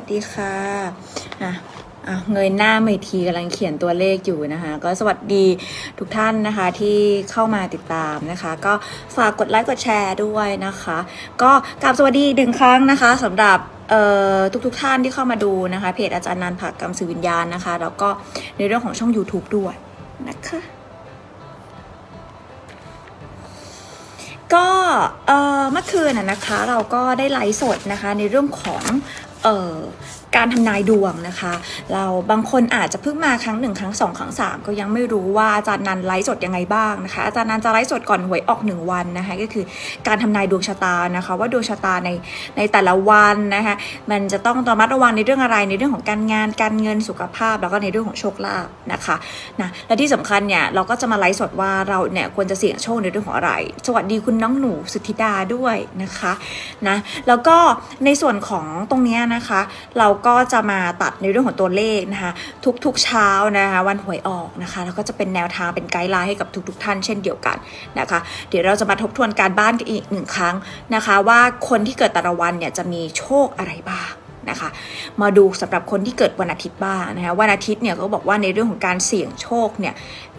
วัสดีค่ะอะเงยหน้ามาอีกทีกำลังเขียนตัวเลขอยู่นะคะ ก็สวัสดีทุกท่านนะคะที่เข้ามาติดตามนะคะ ก็ฝากกดไลค์กดแชร์ด้วยนะคะ ก็กราบสวัสดีอีกหนึ่งครั้งนะคะสำหรับเอ่อทุกๆทท่านที่เข้ามาดูนะคะ เพจอาจารย์นันท์ผักกรรมสื่อวิญญาณนะคะ แล้วก็ในเรื่องของช่อง YouTube ด้วยนะคะ ก็เอ่อเมื่อคืนน่ะนะคะเราก็ได้ไลฟ์สดนะคะในเรื่องของ เอ่อ การทำนายดวงนะคะ เราบางคนอาจจะเพิ่งมาครั้งหนึ่งครั้งสองครั้งสามก็ยังไม่รู้ว่าอาจารย์นันไลฟ์สดยังไงบ้างนะคะ อาจารย์นันจะไลฟ์สดก่อนหวยออกหนึ่งวันนะคะก็คือการทำนายดวงชะตานะคะ ว่าดวงชะตาในในแต่ละวันนะคะมันจะต้องระมัดระวังในเรื่องอะไรในเรื่องของการงานการเงินสุขภาพ แล้วก็ในเรื่องของโชคลาภนะคะนะและที่สำคัญเนี่ยเราก็จะมาไลฟ์สดว่าเราเนี่ยควรจะเสี่ยงโชคในเรื่องของอะไร สวัสดีคุณน้องหนูสุธิดาด้วยนะคะนะแล้วก็ในส่วนของตรงเนี้ยนะคะ เราก็จะมาตัดในเรื่องของตัวเลขนะคะทุกๆเช้านะคะวันหวยออกนะคะแล้วก็จะเป็นแนวทางเป็นไกด์ไลน์ให้กับทุกๆ ท่านเช่นเดียวกันนะคะเดี๋ยวเราจะมาทบทวนการบ้านกันอีกหนึ่งครั้งนะคะ ว่าคนที่เกิดแต่ละวันเนี่ยจะมีโชคอะไรบ้าง นะคะ มาดูสำหรับคนที่เกิดวันอาทิตย์บ้างนะคะวันอาทิตย์เนี่ยเขาบอกว่าในเรื่องของการเสี่ยงโชคเนี่ย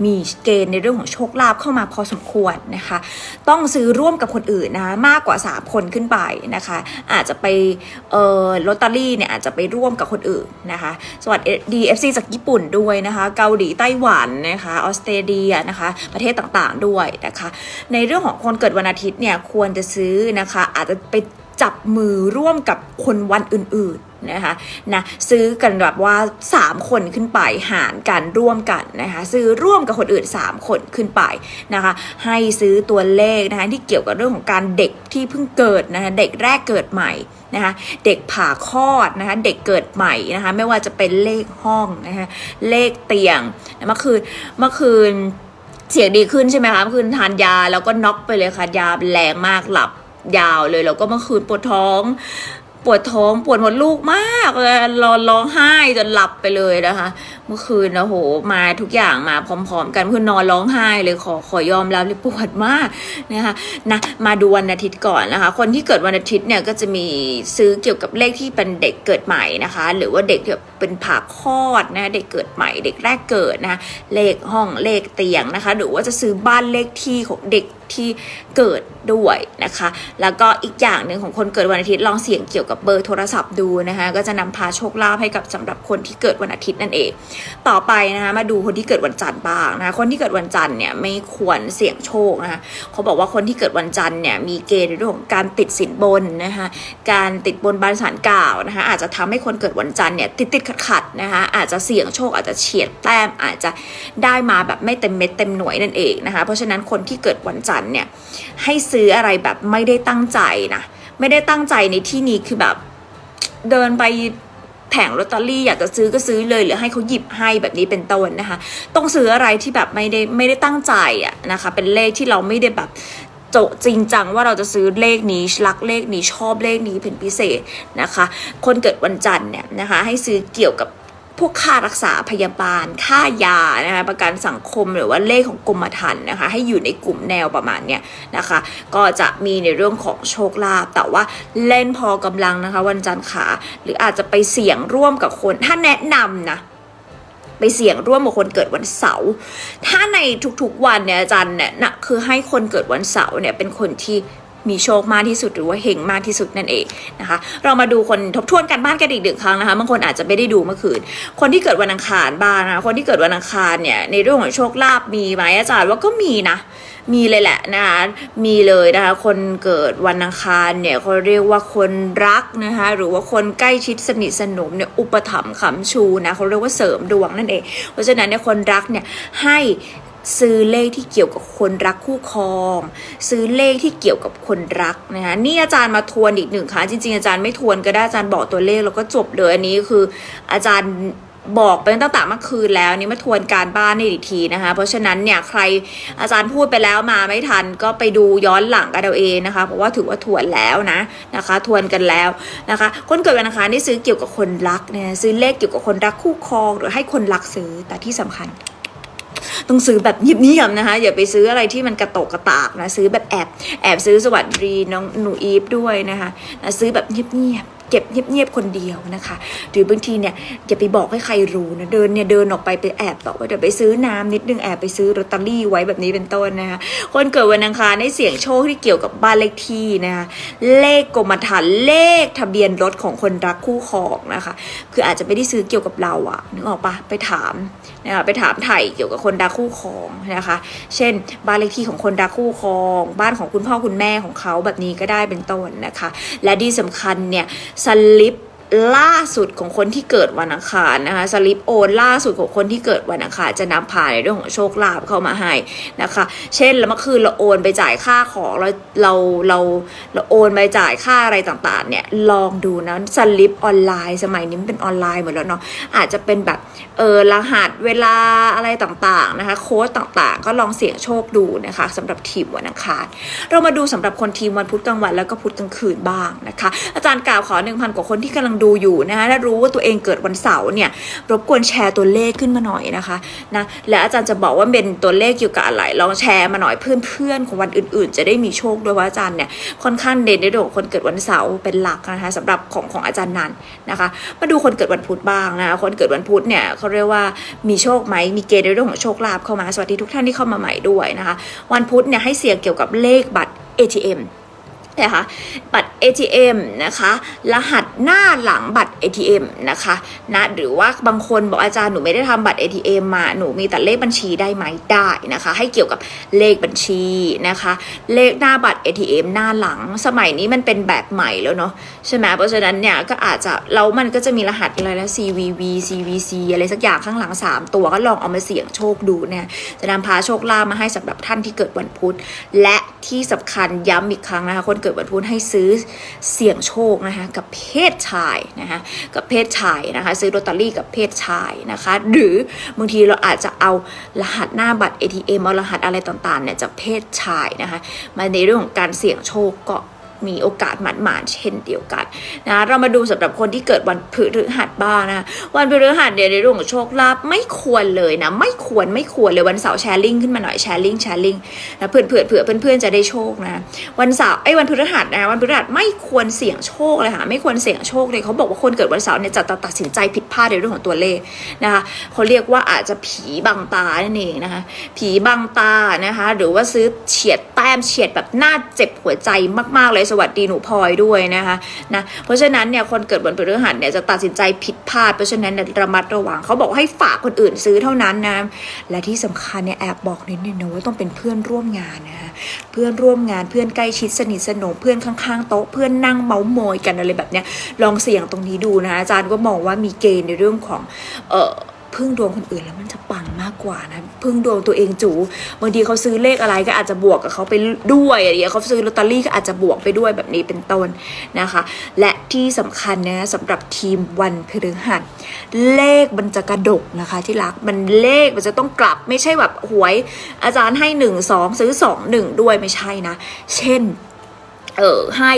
มีเกณฑ์ในเรื่องของโชคลาภเข้ามาพอสมควรนะคะ ต้องซื้อร่วมกับคนอื่นนะมากกว่า 3 คนขึ้นไปนะคะ อาจจะไปเอ่อลอตเตอรี่เนี่ยอาจจะไปร่วมกับคนอื่นนะคะ สวัสดี FC จากญี่ปุ่นด้วยนะคะ เกาหลีไต้หวันนะคะออสเตรเลียนะคะ ประเทศต่างๆด้วยนะคะ ในเรื่องของคนเกิดวันอาทิตย์เนี่ยควรจะซื้อนะคะ อาจจะไป จับมือร่วมกับคนวันอื่นๆนะคะนะซื้อกันแบบว่า 3 คนขึ้นไปหารกันร่วมกันนะคะซื้อร่วมกับคนอื่น 3 คนขึ้นไปนะคะให้ซื้อตัวเลขนะคะที่เกี่ยวกับเรื่องของการเด็กที่เพิ่งเกิดนะคะเด็กแรกเกิดใหม่นะคะเด็กผ่าคลอดนะคะเด็กเกิดใหม่นะคะไม่ว่าจะเป็นเลขห้องนะคะเลขเตียงเมื่อคืนเมื่อคืนเสียงดีขึ้นใช่ไหมคะเมื่อคืนทานยาแล้วก็น็อกไปเลยค่ะยาแรงมากหลับ ยาวเลยแล้วก็เมื่อคืนปวดท้อง ปวดท้องปวดหมดลูกมากเลยรอนร้องไห้จนหลับไปเลยนะคะ เมื่อคืนนะโหมาทุกอย่างมาพร้อม ๆ กันเพื่อนอนร้องไห้เลยขอขอยอมรับเลยปวดมากนะคะนะมาดูวันอาทิตย์ก่อนนะคะ คนที่เกิดวันอาทิตย์เนี่ยก็จะมีซื้อเกี่ยวกับเลขที่เป็นเด็กเกิดใหม่นะคะ หรือว่าเด็กที่เป็นผ่าคลอดนะเด็กเกิดใหม่ เด็กแรกเกิดนะคะเลขห้องเลขเตียงนะคะ หรือว่าจะซื้อบ้านเลขที่ของเด็ก ที่เกิดด้วยนะคะ แล้วก็อีกอย่างหนึ่งของคนเกิดวันอาทิตย์ลองเสี่ยงเกี่ยวกับเบอร์โทรศัพท์ดูนะคะก็จะนำพาโชคลาภให้กับสำหรับคนที่เกิดวันอาทิตย์นั่นเอง ต่อไปนะคะมาดูคนที่เกิดวันจันทร์บ้างนะคะคนที่เกิดวันจันทร์เนี่ยไม่ควรเสี่ยงโชคนะคะเขาบอกว่าคนที่เกิดวันจันทร์เนี่ยมีเกณฑ์ในเรื่องของการติดสินบนนะคะการติดบนบานสารกล่าวนะคะอาจจะทำให้คนเกิดวันจันทร์เนี่ยติดติดขัดขัดนะคะอาจจะเสี่ยงโชคอาจจะเฉียดแต้มอาจจะได้มาแบบไม่เต็มเม็ดเต็มหน่วยนั่นเองนะคะเพราะฉะนั้นคนที่เกิดวันจันทร์เนี่ยให้ซื้ออะไรแบบไม่ได้ตั้งใจนะไม่ได้ตั้งใจในที่นี้คือแบบเดินไปแผงลอตเตอรี่อยากจะซื้อก็ซื้อเลยหรือให้เขาหยิบให้แบบนี้เป็นต้นนะคะ ต้องซื้ออะไรที่แบบไม่ได้ไม่ได้ตั้งใจอะนะคะ เป็นเลขที่เราไม่ได้แบบโจจริงจังว่าเราจะซื้อเลขนี้รักเลขนี้ชอบเลขนี้เป็นพิเศษนะคะ คนเกิดวันจันทร์เนี่ยนะคะ ให้ซื้อเกี่ยวกับ พวกค่ารักษาพยาบาล ค่ายานะคะประกันสังคมหรือว่าเลขของกรมธรรม์นะคะ ให้อยู่ในกลุ่มแนวประมาณเนี้ยนะคะ ก็จะมีในเรื่องของโชคลาภแต่ว่าเล่นพอกำลังนะคะ วันจันทร์ขาหรืออาจจะไปเสี่ยงร่วมกับคนถ้าแนะนำนะไปเสี่ยงร่วมกับคนเกิดวันเสาร์ ถ้าในทุกๆวันเนี่ยอาจารย์เนี่ยนะคือให้คนเกิดวันเสาร์เนี่ยเป็นคนที่ มีโชคมากที่สุดหรือว่าเฮงมากที่สุดนั่นเองนะคะ เรามาดูคนทบทวนกันบ้านกันอีกหนึ่งครั้งนะคะบางคนอาจจะไม่ได้ดูเมื่อคืน คนที่เกิดวันอังคารบ้างนคะคนที่เกิดวันอังคารเนี่ยในเรื่องของโชคลาภมีไหมอาจารย์ว่าก็มีนะมีเลยแหละนะคะมีเลยนะคะคนเกิดวันอังคารเนี่ยเขาเรียกว่าคนรักนะคะหรือว่าคนใกล้ชิดสนิทสนมเนี่ยอุปถัมภ์ขำชูนะเขาเรียกว่าเสริมดวงนั่นเอง เพราะฉะนั้นเนี่ยคนรักเนี่ยให้ ซื้อเลขที่เกี่ยวกับคนรักคู่ครอง ซื้อเลขที่เกี่ยวกับคนรักนะคะนี่อาจารย์มาทวนอีกหนึ่งครั้งจริงๆ อาจารย์ไม่ทวนก็ได้อาจารย์บอกตัวเลขแล้วก็จบเลยอันนี้คืออาจารย์บอกไปตั้งแต่เมื่อคืนแล้วนี่มาทวนการบ้านในอีกทีนะคะ เพราะฉะนั้นเนี่ยใครอาจารย์พูดไปแล้วมาไม่ทันก็ไปดูย้อนหลังกันเอาเองนะคะเพราะว่าถือว่าทวนแล้วนะนะคะ ทวนกันแล้วนะคะ คนเกิดวันอังคารนี่ซื้อเกี่ยวกับคนรักเนี่ยซื้อเลขเกี่ยวกับคนรักคู่ครองหรือให้คนรักซื้อแต่ที่สำคัญ ต้องซื้อแบบเงียบๆนะคะ อย่าไปซื้ออะไรที่มันกระโตกกระตากนะ ซื้อแบบแอบแอบซื้อสวัสดีน้องหนูอีฟด้วยนะคะนะซื้อแบบเงียบๆเก็บเงียบๆคนเดียวนะคะ หรือบางทีเนี่ยอย่าไปบอกให้ใครรู้นะเดินเนี่ยเดินออกไปไปแอบบอกว่าเดี๋ยวไปซื้อน้ำนิดนึงแอบไปซื้อลอตเตอรี่ไว้แบบนี้เป็นต้นนะคะคนเกิดวันอังคารในเสี่ยงโชคที่เกี่ยวกับบ้านเลขที่นะคะเลขกรมธรรม์เลขทะเบียนรถของคนรักคู่ครองนะคะ คืออาจจะไม่ได้ซื้อเกี่ยวกับเราอะนึกออกปะไปถามนะคะไปถามไถ่เกี่ยวกับคนดักคู่ครองนะคะ เช่น บ้านเลขที่ของคนดักคู่ครอง บ้านของคุณพ่อคุณแม่ของเขาแบบนี้ก็ได้เป็นต้นนะคะ และที่สำคัญเนี่ยสลิป ล่าสุดของคนที่เกิดวันอังคารนะคะสลิปโอนล่าสุดของคนที่เกิดวันอังคารจะนำพาในเรื่องของโชคลาภเข้ามาให้นะคะ เช่นเมื่อคืนเราโอนไปจ่ายค่าของเราเราเราเราโอนไปจ่ายค่าอะไรต่างๆเนี่ยลองดูนะสลิปออนไลน์ สมัยนี้เป็นออนไลน์หมดแล้วเนาะอาจจะเป็นแบบเออรหัสเวลาอะไรต่างๆนะคะโค้ดต่างๆ ก็ลองเสี่ยงโชคดูนะคะสำหรับทีมวันอังคารเรามาดูสำหรับคนทีมวันพุธกลางวันแล้วก็พุธกลางคืนบ้างนะคะ อาจารย์กล่าวขอ 1,000 กว่าคนที่กำลังดูอยู่นะคะถ้ารู้ว่าตัวเองเกิดวันเสาร์เนี่ยรบกวนแชร์ตัวเลขขึ้นมาหน่อยนะคะนะและอาจารย์จะบอกว่าเป็นตัวเลขเกี่ยวกับอะไรลองแชร์มาหน่อยเพื่อนๆของวันอื่น ๆ จะได้มีโชคด้วยว่าอาจารย์เนี่ยค่อนข้างเด่นในเรื่องของคนเกิดวันเสาร์เป็นหลักนะคะสำหรับของของอาจารย์นันนะคะ มาดูคนเกิดวันพุธบ้างนะคะคนเกิดวันพุธเนี่ยเขาเรียกว่ามีโชคไหมมีเกณฑ์ในเรื่องของโชคลาภเข้ามาสวัสดีทุกท่านที่เข้ามาใหม่ด้วยนะคะ วันพุธเนี่ยให้เสี่ยงเกี่ยวกับเลขบัตร ATM นะคะบัตร ATM นะคะรหัสหน้าหลังบัตร ATM นะคะนะหรือว่าบางคนบอกอาจารย์หนูไม่ได้ทำบัตร ATM มาหนูมีแต่เลขบัญชีได้ไหมได้นะคะให้เกี่ยวกับเลขบัญชีนะคะเลขหน้าบัตร ATM หน้าหลังสมัยนี้มันเป็นแบบใหม่แล้วเนาะใช่ไหมเพราะฉะนั้นเนี่ยก็อาจจะแล้วมันก็จะมีรหัสอะไรนะ CVV CVC อะไรสักอย่างข้างหลัง 3 ตัวก็ลองเอามาเสี่ยงโชคดูเนี่ยจะนำพาโชคลาภมาให้สำหรับท่านที่เกิดวันพุธและที่สำคัญย้ำอีกครั้งนะคะคนเกิดวันพุธให้ซื้อเสี่ยงโชคนะคะกับเพศชายนะคะกับเพศชายนะคะซื้อลอตเตอรี่กับเพศชายนะคะหรือบางทีเราอาจจะเอารหัสหน้าบัตร ATM เอารหัสอะไรต่างๆเนี่ยจากเพศชายนะคะมาในเรื่องของการเสี่ยงโชคก็ มีโอกาสหมาดๆเช่นเดียวกันนะเรามาดูสำหรับคนที่เกิดวันพฤหัสบ้างนะวันพฤหัสเนี่ยในเรื่องของโชคลาภไม่ควรเลยนะไม่ควรไม่ควรเลยวันเสาร์แชร์ลิงขึ้นมาหน่อยแชร์ลิงแชร์ลิงนะเพื่อนเพื่อนเผื่อเพื่อนๆจะได้โชคนะวันเสาร์ไอ้วันพฤหัสนะวันพฤหัสไม่ควรเสี่ยงโชคเลยค่ะไม่ควรเสี่ยงโชคเลยเขาบอกว่าคนเกิดวันเสาร์เนี่ยจะตัดสินใจผิดพลาดในเรื่องของตัวเลขนะคะเขาเรียกว่าอาจจะผีบังตานั่นเองนะคะผีบังตานะคะหรือว่าซื้อเฉียดแต้มเฉียดแบบน่าเจ็บหัวใจมากๆเลยสวัสดีหนูพลอยด้วยนะคะนะเพราะฉะนั้นเนี่ยคนเกิดวันพฤหัสเนี่ยจะตัดสินใจผิดพลาด เพราะฉะนั้นเนี่ยระมัดระวังเขาบอกให้ฝากคนอื่นซื้อเท่านั้นนะและที่สำคัญเนี่ยแอบบอกนิดนึงนะว่าต้องเป็นเพื่อนร่วมงานนะคะเพื่อนร่วมงานเพื่อนใกล้ชิดสนิทสนมเพื่อนข้างๆโต๊ะเพื่อนนั่งเมาส์มอยกันอะไรแบบเนี้ยลองเสี่ยงตรงนี้ดูนะอาจารย์ก็มองว่ามีเกณฑ์ในเรื่องของเอ่อ พึ่งดวงคนอื่นแล้วมันจะปังมากกว่านะพึ่งดวงตัวเองจูบางทีเขาซื้อเลขอะไรก็อาจจะบวกกับเขาไปด้วยอะไรอย่างเงี้ยเขาซื้อลอตเตอรี่ก็อาจจะบวกไปด้วยแบบนี้เป็นต้นนะคะ และที่สำคัญนะสำหรับทีมวันพฤหัสเลขมันจะกระดกนะคะ ที่รักมันเลขมันจะต้องกลับไม่ใช่แบบหวยอาจารย์ให้หนึ่งสองซื้อสองหนึ่งด้วยไม่ใช่นะ เช่นเออให้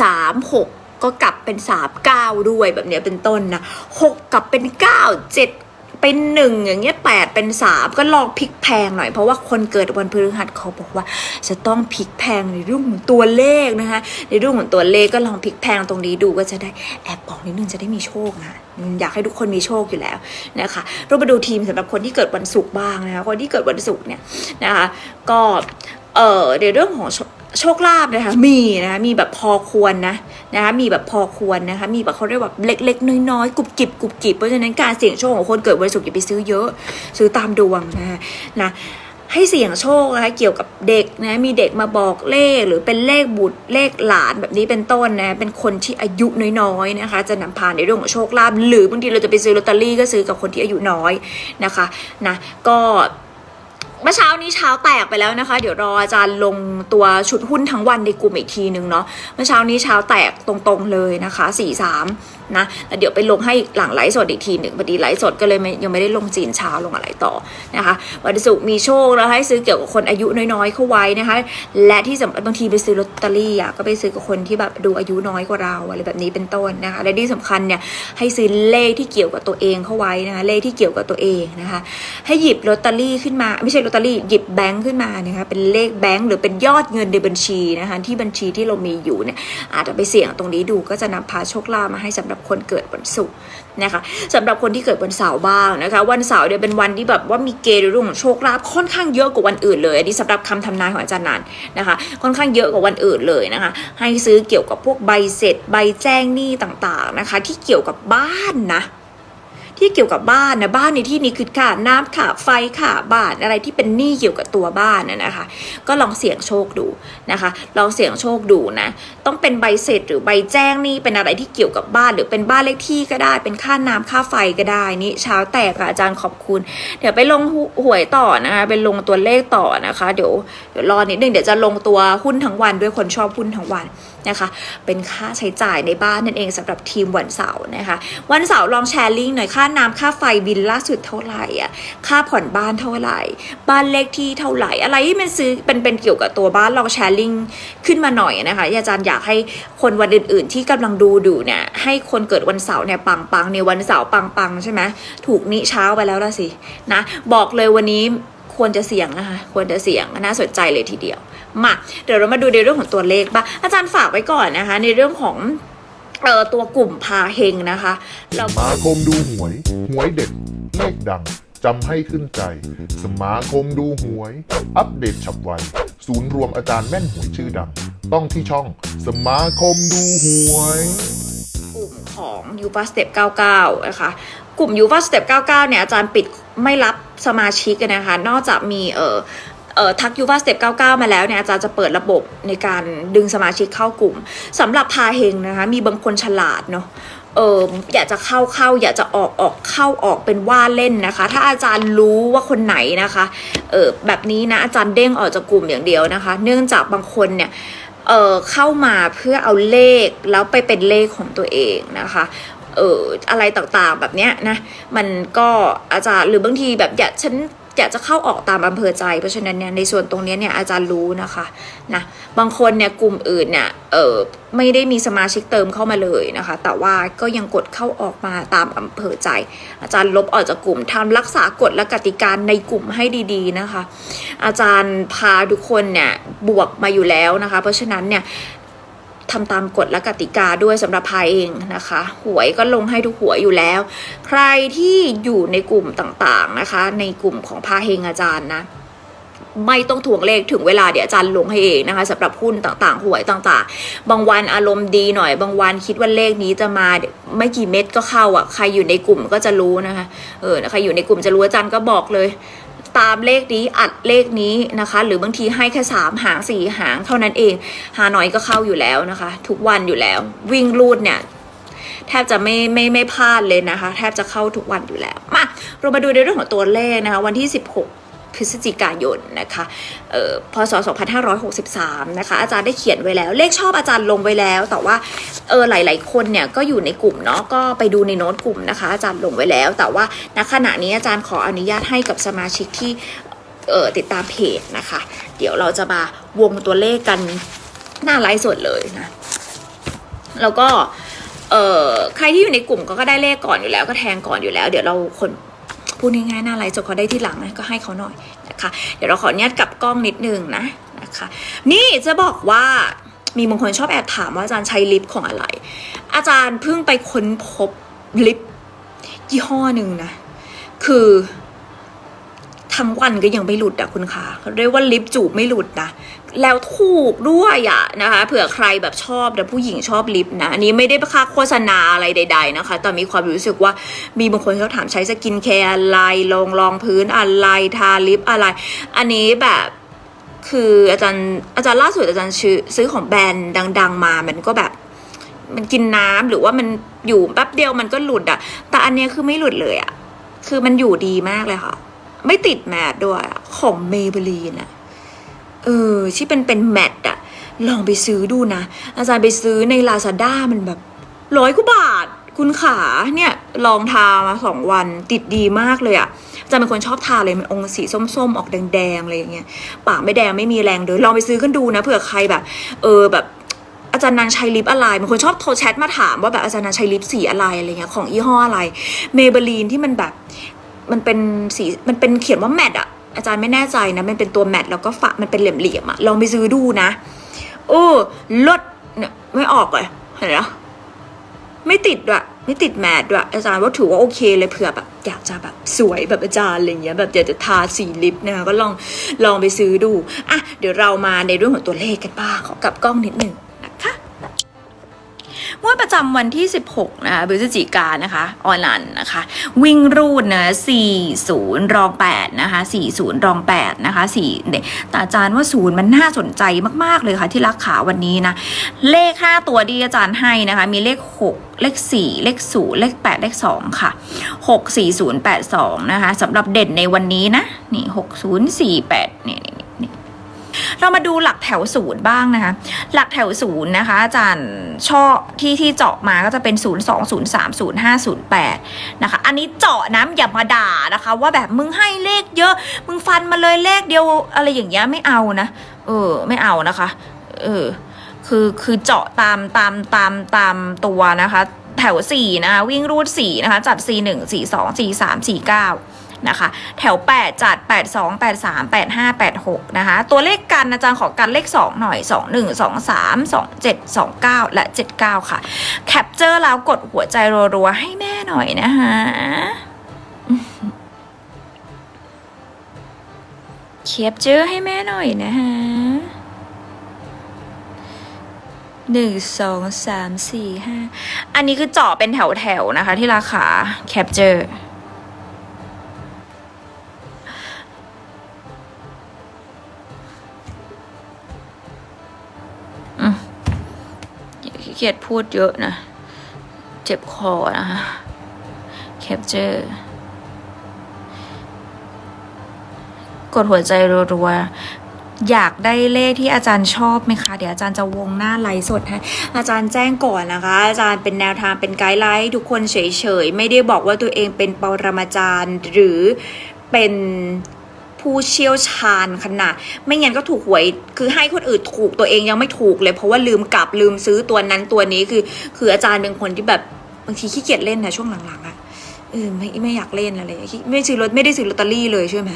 สามหกก็กลับเป็นสามเก้าด้วยแบบนี้เป็นต้นนะหกกลับเป็นเก้า เป็นหนึ่งอย่างเงี้ยแปดเป็นสามก็ลองพลิกแพงหน่อยเพราะว่าคนเกิดวันพฤหัสเขาบอกว่า จะต้องพลิกแพงในเรื่องของตัวเลขนะคะ ในเรื่องของตัวเลขก็ลองพลิกแพงตรงนี้ดูก็จะได้แอบบอกนิดนึงจะได้มีโชคนะอยากให้ทุกคนมีโชคอยู่แล้วนะคะเรามาดูทีมสำหรับคนที่เกิดวันศุกร์บ้างนะคะคนที่เกิดวันศุกร์เนี่ยนะคะก็เออในเรื่องของ โชคลาภนะคะมีนะคะมีแบบพอควรนะนะคะมีแบบพอควรนะคะมีแบบเขาเรียกแบบเล็กๆน้อยๆกุบกิบกุบกิบเพราะฉะนั้นการเสี่ยงโชคของคนเกิดวันศุกร์อย่าไปซื้อเยอะ ซื้อตามดวงนะคะนะให้เสี่ยงโชคนะคะเกี่ยวกับเด็กนะมีเด็กมาบอกเลขหรือเป็นเลขบุตรเลขหลานแบบนี้เป็นต้นนะเป็นคนที่อายุน้อยๆนะคะ จะนำพาในเรื่องของโชคลาภหรือบางทีเราจะไปซื้อลอตเตอรี่ก็ซื้อกับคนที่อายุน้อยนะคะนะก็ เมื่อเช้านี้เช้าแตกไปแล้วนะคะ เดี๋ยวรออาจารย์ลงตัวชุดหุ้นทั้งวันในกลุ่มอีกทีนึงเนาะเมื่อเช้านี้เช้าแตกตรงๆเลยนะคะสี่สาม นะแล้วเดี๋ยวไปลงให้หลังไลฟ์สดอีกทีหนึ่งพอดีไลฟ์สดก็เลยยังไม่ได้ลงจีนเช้าลงอะไรต่อนะคะวันศุกร์มีโชคแล้วให้ซื้อเกี่ยวกับคนอายุน้อยๆเข้าไว้นะคะ และที่สำคัญบางทีไปซื้อลอตเตอรี่อะก็ไปซื้อกับคนที่แบบดูอายุน้อยกว่าเราอะไรแบบนี้เป็นต้นนะคะ และที่สำคัญเนี่ยให้ซื้อเลขที่เกี่ยวกับตัวเองเข้าไว้นะคะเลขที่เกี่ยวกับตัวเองนะคะ ให้หยิบลอตเตอรี่ขึ้นมา ไม่ใช่ลอตเตอรี่หยิบแบงค์ขึ้นมานะคะเป็นเลขแบงค์หรือเป็นยอดเงินในบัญชีนะคะที่บัญชีที่เรามีอยู่เนี่ยอาจจะไปเสี่ยงตรงนี้ดูก็จะนำพาโชคลาภมาให้สำหรับคนเกิดวันศุกร์นะคะสำหรับคนที่เกิดวันเสาร์บ้างนะคะ วันเสาร์เนี่ยเป็นวันที่แบบว่ามีเกณฑ์เรื่องของโชคลาภค่อนข้างเยอะกว่าวันอื่นเลยอันนี้สำหรับคำทำนายของอาจารย์นันนะคะ ค่อนข้างเยอะกว่าวันอื่นเลยนะคะ ให้ซื้อเกี่ยวกับพวกใบเสร็จ ใบแจ้งหนี้ต่างๆนะคะ ที่เกี่ยวกับบ้านนะ ที่เกี่ยวกับบ้านนะบ้านในที่นี้คือค่าน้ำค่าไฟค่าบ้านอะไรที่เป็นหนี้เกี่ยวกับตัวบ้านนะนะคะ ก็ลองเสี่ยงโชคดูนะคะ ลองเสี่ยงโชคดูนะ ต้องเป็นใบเสร็จหรือใบแจ้งหนี้เป็นอะไรที่เกี่ยวกับบ้าน หรือเป็นบ้านเลขที่ก็ได้ เป็นค่าน้ำค่าไฟก็ได้นี่เช้าแตกค่ะอาจารย์ขอบคุณ เดี๋ยวไปลงหวยต่อนะคะไปลงตัวเลขต่อนะคะ เดี๋ยวเดี๋ยวรอนิดนึงเดี๋ยวจะลงตัวหุ้นทั้งวันด้วยคนชอบหุ้นทั้งวันนะคะ เป็นค่าใช้จ่ายในบ้านนั่นเองสำหรับทีมวันเสาร์นะคะ วันเสาร์ลองแชร์ลิงก์หน่อยค่าน้ำค่าไฟบินล่าสุดเท่าไหร่อะค่าผ่อนบ้านเท่าไหร่ บ้านเลขที่เท่าไหร่ อะไรที่มันซื้อเป็นเป็นเกี่ยวกับตัวบ้านลองแชร์ลิงก์ขึ้นมาหน่อยนะคะอาจารย์อยากให้คนวันอื่น ๆ ที่กำลังดูดูเนี่ยให้คนเกิดวันเสาร์เนี่ยปังปังในวันเสาร์ปังปังใช่ไหมถูกนี้เช้าไปแล้วละสินะบอกเลยวันนี้ควรจะเสี่ยงนะคะควรจะเสี่ยงน่าสนใจเลยทีเดียว มาเดี๋ยวเรามาดูในเรื่องของตัวเลขบ้างอาจารย์ฝากไว้ก่อนนะคะ ในเรื่องของเอ่อตัวกลุ่มพาเฮงนะคะเราสมาคมดูหวย หวยเด็ดเลขดังจำให้ขึ้นใจ สมาคมดูหวย อัปเดตฉับไวศูนย์รวมอาจารย์แม่นหวยชื่อดัง ต้องที่ช่อง สมาคมดูหวย กลุ่มของ u f a Step 99 นะคะ กลุ่ม u f a Step 99 เนี่ยอาจารย์ปิดไม่รับสมาชิกนะคะ นอกจากมีเออ่ทัก u f a Step 99 มาแล้วเนี่ยอาจารย์จะเปิดระบบในการดึงสมาชิกเข้ากลุ่มสำหรับพาเฮงนะคะมีบางคนฉลาดเนาะเอออยากจะเข้าเข้าอยากจะออกออกเข้าออกเป็นว่าเล่นนะคะ ถ้าอาจารย์รู้ว่าคนไหนนะคะเออแบบนี้นะอาจารย์เด้งออกจากกลุ่มอย่างเดียวนะคะ เนื่องจากบางคนเนี่ยเออเข้ามาเพื่อเอาเลขแล้วไปเป็นเลขของตัวเองนะคะเอออะไรต่างๆแบบเนี้ยนะมันก็อาจารย์หรือบางทีแบบอยากฉัน อยากจะเข้าออกตามอำเภอใจ เพราะฉะนั้นเนี่ยในส่วนตรงนี้เนี่ยอาจารย์รู้นะคะนะบางคนเนี่ยกลุ่มอื่นเนี่ยเออไม่ได้มีสมาชิกเติมเข้ามาเลยนะคะ แต่ว่าก็ยังกดเข้าออกมาตามอำเภอใจ อาจารย์ลบออกจากกลุ่มทำรักษากฎและกติกาในกลุ่มให้ดีๆนะคะ อาจารย์พาทุกคนเนี่ยบวกมาอยู่แล้วนะคะ เพราะฉะนั้นเนี่ย ทำตามกฎและกติกาด้วยสำหรับพายเองนะคะ หวยก็ลงให้ทุกหวยอยู่แล้ว ใครที่อยู่ในกลุ่มต่างๆนะคะ ในกลุ่มของพาเฮงอาจารย์นะไม่ต้องถ่วงเลขถึงเวลาเดี๋ยวอาจารย์ลงให้เองนะคะสำหรับหุ้นต่างๆ หวยต่างๆ บางวันอารมณ์ดีหน่อย บางวันคิดว่าเลขนี้จะมาไม่กี่เม็ดก็เข้าอะใครอยู่ในกลุ่มก็จะรู้นะคะเออใครอยู่ในกลุ่มจะรู้อาจารย์ก็บอกเลย ตามเลขนี้อัดเลขนี้นะคะ หรือบางทีให้แค่สามหางสี่หางเท่านั้นเอง หาหน่อยก็เข้าอยู่แล้วนะคะ ทุกวันอยู่แล้ว วิ่งรูดเนี่ยแทบจะไม่ไม่ไม่พลาดเลยนะคะ แทบจะเข้าทุกวันอยู่แล้วมาเรามาดูในเรื่องของตัวเลขนะคะ วันที่ 16 พฤศจิกายนนะคะออพศ 2563 นะคะ อาจารย์ได้เขียนไว้แล้ว เลขชอบอาจารย์ลงไว้แล้ว แต่ว่าเออหลาย ๆ คนเนี่ยก็อยู่ในกลุ่มเนาะ ก็ไปดูในโน้ตกลุ่มนะคะ อาจารย์ลงไว้แล้ว แต่ว่าณขณะนี้อาจารย์ขออนุญาตให้กับสมาชิกที่เออติดตามเพจนะคะ เดี๋ยวเราจะมาวงตัวเลขกันหน้าไลฟ์สดเลยนะ แล้วก็เอ่อใครที่อยู่ในกลุ่มก็ได้เลขก่อนอยู่แล้วก็แทงก่อนอยู่แล้ว เดี๋ยวเราคน พูดง่ายๆหน้าไลฟ์สดเขาได้ที่หลังนะก็ให้เขาหน่อยนะคะ เดี๋ยวเราขออนุญาตกลับกล้องนิดนึงนะนะคะนี่จะบอกว่ามีบางคนชอบแอบถามว่าอาจารย์ใช้ลิปของอะไร อาจารย์เพิ่งไปค้นพบลิปยี่ห้อหนึ่งนะ คือทั้งวันก็ยังไม่หลุดอะคุณคะเขาเรียกว่าลิปจูบไม่หลุดนะ แล้วถูกด้วยอะนะคะเผื่อใครแบบชอบแต่ผู้หญิงชอบลิปนะ อันนี้ไม่ได้ค่าโฆษณาอะไรใด ๆนะคะ แต่มีความรู้สึกว่ามีบางคนเขาถามใช้สกินแคร์อะไรลงรองพื้นอะไรทาลิปอะไร อันนี้แบบคืออาจารย์อาจารย์ล่าสุดอาจารย์ซื้อซื้อของแบรนด์ดัง ๆ มา มันก็แบบมันกินน้ำหรือว่ามันอยู่แป๊บเดียวมันก็หลุดอะแต่อันเนี้ยคือไม่หลุดเลยอะคือมันอยู่ดีมากเลยค่ะ ไม่ติดแมทด้วยของเมเบลีนอะ เออ ที่เป็นเป็นแมทอะลองไปซื้อดูนะ อาจารย์ไปซื้อในลาซาด้ามันแบบร้อยกว่าบาท คุณขาเนี่ยลองทามาสองวันติดดีมากเลยอะอาจารย์เป็นคนชอบทาเลยมันองค์สีส้มๆ ออกแดงๆอะไรอย่างเงี้ยปากไม่แดงไม่มีแรงเดินลองไปซื้อกันดูนะเผื่อใครแบบ เออแบบอาจารย์นันใช้ลิปอะไรบางคนชอบโทรแชทมาถามว่าแบบอาจารย์นันใช้ลิปสีอะไรอะไรเงี้ยของยี่ห้ออะไรเมเบลีนที่มันแบบมันเป็นสีมันเป็นเขียนว่าแมทอะ อาจารย์ไม่แน่ใจนะ มันเป็นตัวแมทแล้วก็ฝามันเป็นเหลี่ยมๆอะลองไปซื้อดูนะโอ้ลดเนี่ยไม่ออกเลยเห็นไหมไม่ติดด้วยไม่ติดแมทด้วยอาจารย์ว่าถือว่าโอเคเลยเผื่อแบบอยากจะแบบสวยแบบอาจารย์อะไรเงี้ยแบบอยากจะทาสีลิปนะคะก็ลองลองไปซื้อดูอะเดี๋ยวเรามาในเรื่องของตัวเลขกันบ้างขอกลับกล้องนิดหนึ่ง งวดประจำวันที่ 16 นะคะพฤศจิกายนนะคะออนลันนะคะ วิ่งรูดนะ40 รอง 8 นะคะ 40 รอง 8 นะคะ4เนี่ยแต่อาจารย์ว่า0มันน่าสนใจมาก ๆ เลยค่ะที่รักขาวันนี้นะ เลข 5 ตัวที่อาจารย์ให้นะคะ มีเลข 6เลข 4 เลข 0 เลข 8 เลข 2 ค่ะ 6 4 0 8 2 นะคะสำหรับเด่นในวันนี้นะ นี่ 6 0 4 8 นี่ เรามาดูหลักแถวศูนย์บ้างนะคะ หลักแถวศูนย์นะคะ อาจารย์ชอบที่ที่เจาะมาก็จะเป็น 0 2 0 3 0 5 0 8 นะคะ อันนี้เจาะนะอย่ามาด่านะคะ ว่าแบบมึงให้เลขเยอะ มึงฟันมาเลยเลขเดียวอะไรอย่างเงี้ยไม่เอานะ เออ ไม่เอานะคะ เออ คือคือเจาะตามตามตามตามตัวนะคะ แถวสีนะคะวิ่งรูดสีนะคะจัด C หนึ่งสีสองสีสามสีเก้า นะคะ แถว 8 จัด 8 2 8 3 8 5 8 6 นะคะ ตัวเลขกันอาจารย์ขอกันเลข 2 หน่อย 2 1 2 3 2 7 2 9 และ 79 ค่ะ แคปเจอร์แล้วกดหัวใจรัวๆ ให้แม่หน่อยนะคะแคปเจอร์ให้แม่หน่อยนะคะหนึ่งสองสามสี่ห้าอันนี้คือเจาะเป็นแถวๆนะคะที่ราคาแคปเจอร์ เกียจพูดเยอะนะ เจ็บคอนะคะแคปเจอร์กดหัวใจรัวๆอยากได้เลขที่อาจารย์ชอบไหมคะ เดี๋ยวอาจารย์จะวงหน้าไลฟ์สดให้อาจารย์แจ้งก่อนนะคะ อาจารย์เป็นแนวทางเป็นไกด์ไลน์ทุกคนเฉยๆ ไม่ได้บอกว่าตัวเองเป็นปรมาจารย์หรือเป็น ผู้เชี่ยวชาญขนาดไม่งั้นก็ถูกหวย คือให้คนอื่นถูกตัวเองยังไม่ถูกเลย เพราะว่าลืมกลับลืมซื้อตัวนั้นตัวนี้คือ คืออาจารย์เป็นคนที่แบบบางทีขี้เกียจเล่นนะช่วงหลังๆอะเออไม่ไม่อยากเล่นอะไรไม่ซื้อรถไม่ได้ซื้อลอตเตอรี่เลยใช่ไหม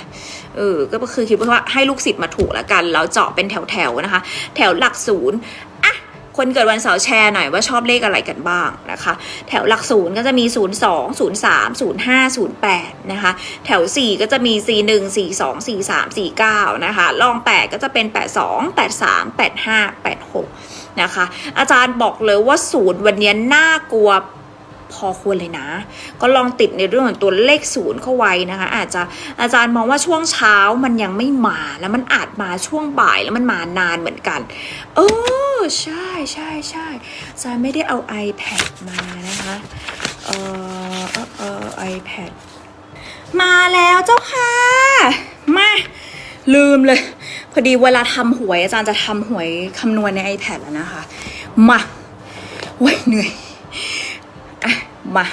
เออก็คือคิดว่าให้ลูกศิษย์มาถูกแล้วกัน แล้วเจาะเป็นแถวๆนะคะ แถวหลักศูนย์ คนเกิดวันเสาร์แชร์หน่อยว่าชอบเลขอะไรกันบ้างนะคะ แถวหลักศูนย์ก็จะมี 0 2 0 3 0 5 0 8 นะคะ แถว 4 ก็จะมี 4 1 4 2 4 3 4 9 นะคะรอง 8 ก็จะเป็น 8 2 8 3 8 5 8 6 นะคะ อาจารย์บอกเลยว่าศูนย์วันนี้น่ากลัว พอควรเลยนะ ก็ลองติดในเรื่องของตัวเลขศูนย์เข้าไว้นะคะ อาจจะอาจารย์มองว่าช่วงเช้ามันยังไม่มาแล้วมันอาจมาช่วงบ่ายแล้วมันมานานเหมือนกัน เออใช่ใช่ใช่อาจารย์ไม่ได้เอา iPad มานะคะ เออเออเออ iPad มาแล้วเจ้าค่ะ มาลืมเลย พอดีเวลาทำหวยอาจารย์จะทำหวยคำนวณใน iPad แล้วนะคะ มาโอ้ยเหนื่อย อะมา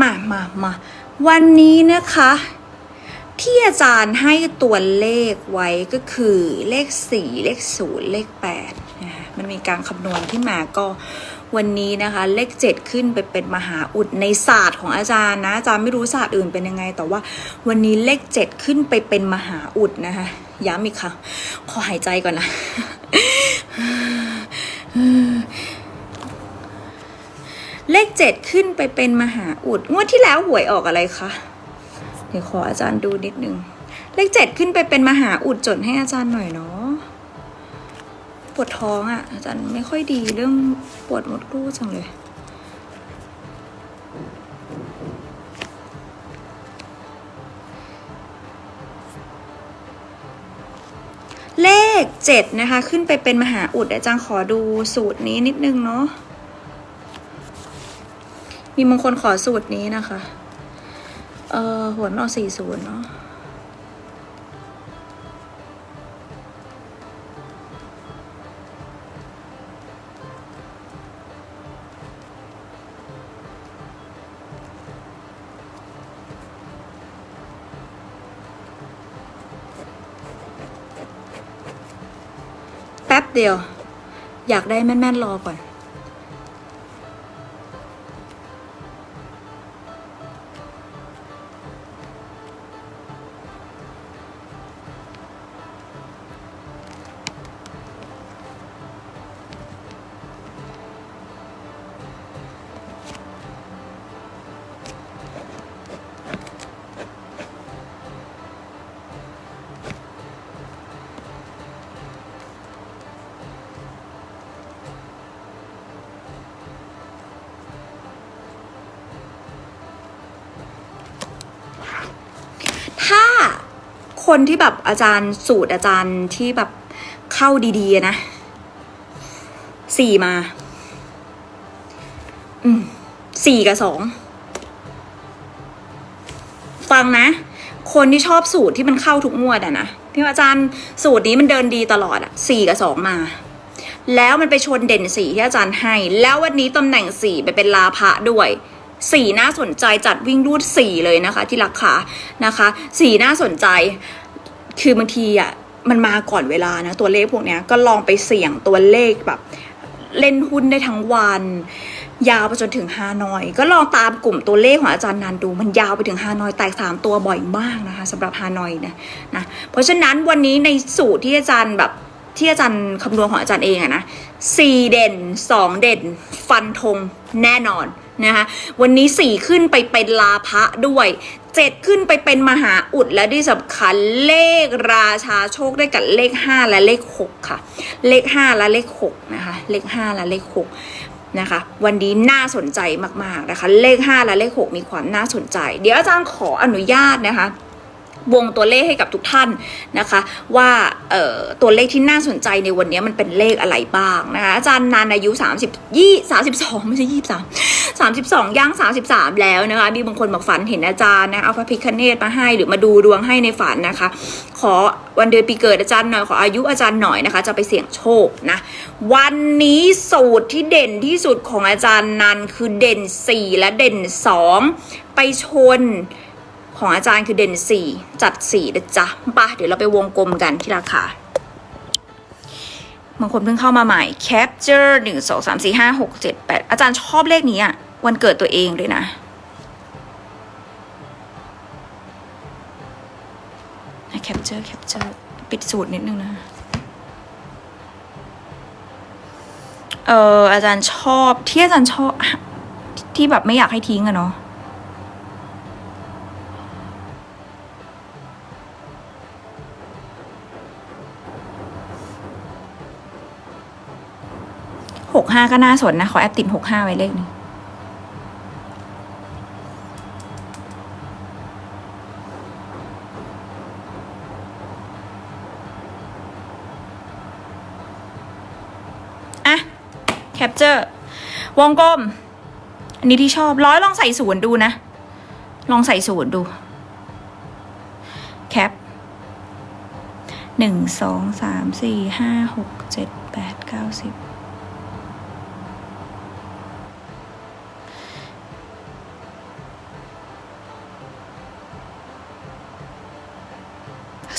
มามามาวันนี้นะคะ ที่อาจารย์ให้ตัวเลขไว้ก็คือเลข4เลข0เลข8นะคะมันมีการคำนวณขึ้นมาก็วันนี้นะคะ เลข7ขึ้นไปเป็นมหาอุดในศาสตร์ของอาจารย์นะอาจารย์ไม่รู้ศาสตร์อื่นเป็นยังไง แต่ว่าวันนี้เลข7ขึ้นไปเป็นมหาอุดนะคะย้ำอีกครั้งขอหายใจก่อนนะ เลข7ขึ้นไปเป็นมหาอุด งวดที่แล้วหวยออกอะไรคะ เดี๋ยวขออาจารย์ดูนิดนึง เลขเจ็ดขึ้นไปเป็นมหาอุดจดให้อาจารย์หน่อยเนาะ ปวดท้องอะ่ะ อาจารย์ไม่ค่อยดีเรื่องปวดมดลูกจังเลย เลขเจ็ดนะคะ ขึ้นไปเป็นมหาอุดอาจารย์ขอดูสูตรนี้นิดนึงเนาะ มีบางคนขอสูตรนี้นะคะ เออหวนอสี่ศูนย์เนาะแป๊บเดียว อยากได้แม่นๆรอก่อน คนที่แบบอาจารย์สูตรอาจารย์ที่แบบเข้าดีๆนะสี่มา อืมสี่กับสองฟังนะ คนที่ชอบสูตรที่มันเข้าทุกงวดอะนะที่อาจารย์สูตรนี้มันเดินดีตลอดอะสี่กับสองมา แล้วมันไปชนเด่นสี่ที่อาจารย์ให้ แล้ววันนี้ตำแหน่งสี่ไปเป็นลาภะด้วย สี่น่าสนใจจัดวิ่งรูดสี่เลยนะคะ ที่ราคานะคะ สี่น่าสนใจ คือบางทีอะมันมาก่อนเวลานะ ตัวเลขพวกเนี้ยก็ลองไปเสี่ยงตัวเลขแบบ เล่นหุ้นได้ทั้งวัน ยาวไปจนถึงฮานอย ก็ลองตามกลุ่มตัวเลขของอาจารย์นันดู มันยาวไปถึงฮานอยแตกสามตัวบ่อยมากนะคะสำหรับฮานอยนะนะ เพราะฉะนั้นวันนี้ในสูตรที่อาจารย์แบบที่อาจารย์คำนวณของอาจารย์เองอะนะสี่เด่นสองเด่น ฟันธงแน่นอน นะคะวันนี้สี่ขึ้นไปเป็นลาภะด้วยเจ็ดขึ้นไปเป็นมหาอุดและที่สำคัญเลขราชาโชคได้กับเลขห้าและเลขหกค่ะ เลขห้าและเลขหกนะคะ เลขห้าและเลขหกนะคะวันนี้น่าสนใจมาก ๆ นะคะ เลขห้าและเลขหกมีความน่าสนใจ เดี๋ยวอาจารย์ขออนุญาตนะคะ วงตัวเลขให้กับทุกท่านนะคะ ว่าตัวเลขที่น่าสนใจในวันนี้มันเป็นเลขอะไรบ้างนะคะอาจารย์นันอายุ 30ยี่32 ไม่ใช่23 32ย่าง33แล้วนะคะมีบางคนบอกฝันเห็นอาจารย์นะเอาพระพิคเนตมาให้หรือมาดูดวงให้ในฝันนะคะ ขอวันเดือนปีเกิดอาจารย์หน่อยขออายุอาจารย์หน่อยนะคะ จะไปเสี่ยงโชคนะวันนี้สูตรที่เด่นที่สุดของอาจารย์นันคือเด่น 4 และเด่น 2 ไปชน ของอาจารย์คือเด่นสี่จัดสี่นะจ๊ะปะเดี๋ยวเราไปวงกลมกันที่ราคาบางคนเพิ่งเข้ามาใหม่ capture หนึ่งสองสามสี่ห้าหกเจ็ดแปดอาจารย์ชอบเลขนี้อะวันเกิดตัวเองด้วยนะ capture capture ปิดสูตรนิดนึงนะ เอออาจารย์ชอบที่อาจารย์ชอบที่แบบไม่อยากให้ทิ้งอะเนาะ หกห้าก็น่าสนนะ ขอแอปติดหกห้าไว้เลขนึงอะแคปเจอร์ วงกลม อันนี้ที่ชอบร้อยลองใส่ศูนย์ดูนะ ลองใส่ศูนย์ดู แคปหนึ่งสองสามสี่ห้าหกเจ็ดแปดเก้าสิบ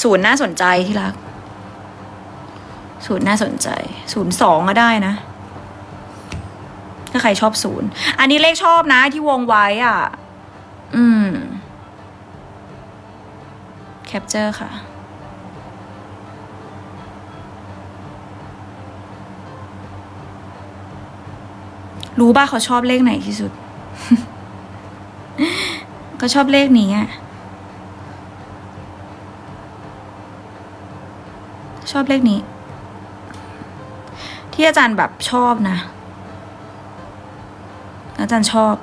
ศูนย์น่าสนใจที่รัก ศูนย์น่าสนใจ ศูนย์สองก็ได้นะ ถ้าใครชอบศูนย์ อันนี้เลขชอบนะที่วงไว้อะ อืม แคปเจอร์ค่ะรู้ป่ะเขาชอบเลขไหนที่สุด ก็ชอบเลขนี้อะ อบเลขนี้ ที่อาจารย์แบบชอบนะ อาจารย์ชอบ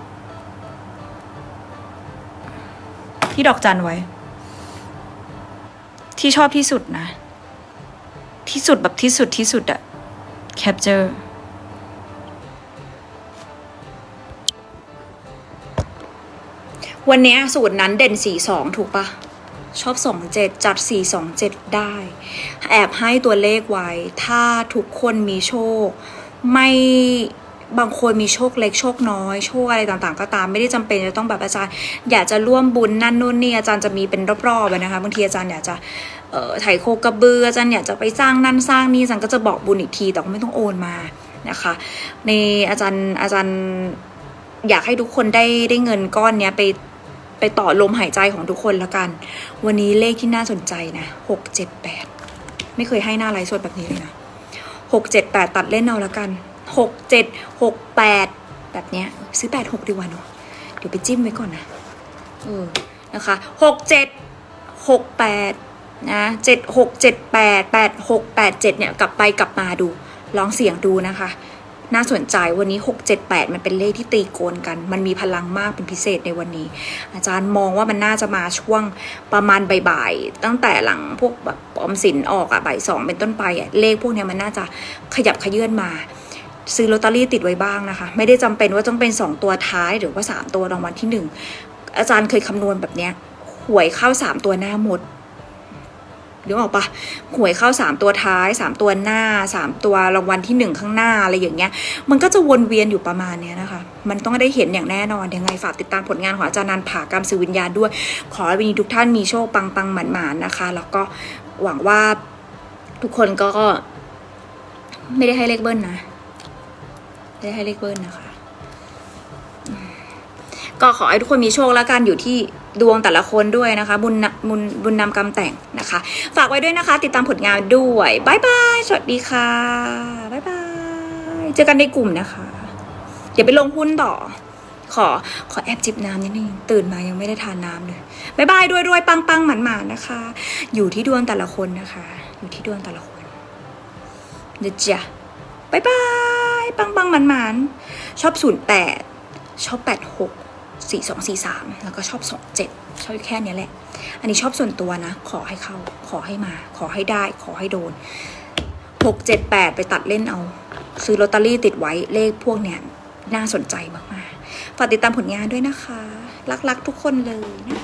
ที่ดอกจันไว้ ที่ชอบที่สุดนะ ที่สุดแบบที่สุดที่สุดอะ capture ควันนี้สูตรนั้นเด่นสี่สองถูกปะ ชอบสองเจ็ดจัดสี่สองเจ็ดได้ แอบให้ตัวเลขไว้ ถ้าทุกคนมีโชค ไม่บางคนมีโชคเล็กโชคน้อยโชคอะไรต่างๆ ก็ตามไม่ได้จำเป็นจะต้องแบบอาจารย์ อยากจะร่วมบุญนั่นนู่นนี่อาจารย์จะมีเป็นรอบๆอะนะคะบางทีอาจารย์อยากจะเอ่อไถ่โคกระบืออาจารย์อยากจะไปสร้างนั่นสร้างนี่อาจารย์ก็จะบอกบุญอีกทีแต่ก็ไม่ต้องโอนมานะคะ ในอาจารย์อาจารย์อยากให้ทุกคนได้ได้เงินก้อนเนี้ยไป ไปต่อลมหายใจของทุกคนละกัน วันนี้เลขที่น่าสนใจนะหกเจ็ดแปดไม่เคยให้หน้าไลฟ์สดแบบนี้เลยนะหกเจ็ดแปดตัดเล่นเอาละกันหกเจ็ดหกแปดแบบเนี้ยซื้อแปดหกดีกว่าเนาะเดี๋ยวไปจิ้มไว้ก่อนนะเออนะคะหกเจ็ดหกแปดนะเจ็ดหกเจ็ดแปดแปดหกแปดเจ็ดเนี่ยกลับไปกลับมาดูลองเสียงดูนะคะ น่าสนใจวันนี้ 6 7 8 มันเป็นเลขที่ตีโกนกัน มันมีพลังมากเป็นพิเศษในวันนี้ อาจารย์มองว่ามันน่าจะมาช่วงประมาณบ่ายๆตั้งแต่หลังพวกแบบออมสินออกอะบ่ายสองเป็นต้นไปอะเลขพวกนี้มันน่าจะขยับขยื่นมา ซื้อลอตเตอรี่ติดไว้บ้างนะคะ ไม่ได้จำเป็นว่าต้องเป็น 2 ตัวท้ายหรือว่า 3 ตัวรางวัลที่ 1 อาจารย์เคยคำนวณแบบเนี้ยหวยเข้า 3 ตัวหน้าหมด นึกออกปะหวยเข้า 3 ตัวท้าย 3 ตัวหน้า 3 ตัวรางวัลที่ 1 ข้างหน้าอะไรอย่างเงี้ย มันก็จะวนเวียนอยู่ประมาณเนี้ยนะคะ มันต้องได้เห็นอย่างแน่นอนยังไงฝากติดตามผลงานของอาจารย์นันผ่ากรรมสื่อวิญญาณด้วย ขอให้วันนี้ทุกท่านมีโชคปังปังหมันหมานนะคะ แล้วก็หวังว่าทุกคนก็ไม่ได้ให้เลขเบิ้ลนะ ไม่ได้ให้เลขเบิ้ลนะคะ ก็ขอให้ทุกคนมีโชคแล้วกันอยู่ที่ดวงแต่ละคนด้วยนะคะ บุญนบุญบุญนำกรรมแต่งนะคะ ฝากไว้ด้วยนะคะ ติดตามผลงานด้วยบายบายสวัสดีค่ะบายบายเจอกันในกลุ่มนะคะ เดี๋ยวไปลงหุ้นต่อ ขอขอแอบจิบน้ำนิดนึงตื่นมายังไม่ได้ทานน้ำเลยบายบายด้วยด้วยปังปังหมันหมานนะคะ อยู่ที่ดวงแต่ละคนนะคะ อยู่ที่ดวงแต่ละคนนะจ๊ะบายบายปังปังหมันหมานชอบศูนย์แปดชอบแปดหก สี่สองสี่สามแล้วก็ชอบสองเจ็ดชอบแค่เนี้ยแหละ อันนี้ชอบส่วนตัวนะ ขอให้เข้า ขอให้มา ขอให้ได้ ขอให้โดนหกเจ็ดแปดไปตัดเล่นเอา ซื้อลอตเตอรี่ติดไว้เลขพวกเนี้ยน่าสนใจมากๆ ฝากติดตามผลงานด้วยนะคะ รักๆทุกคนเลยนะ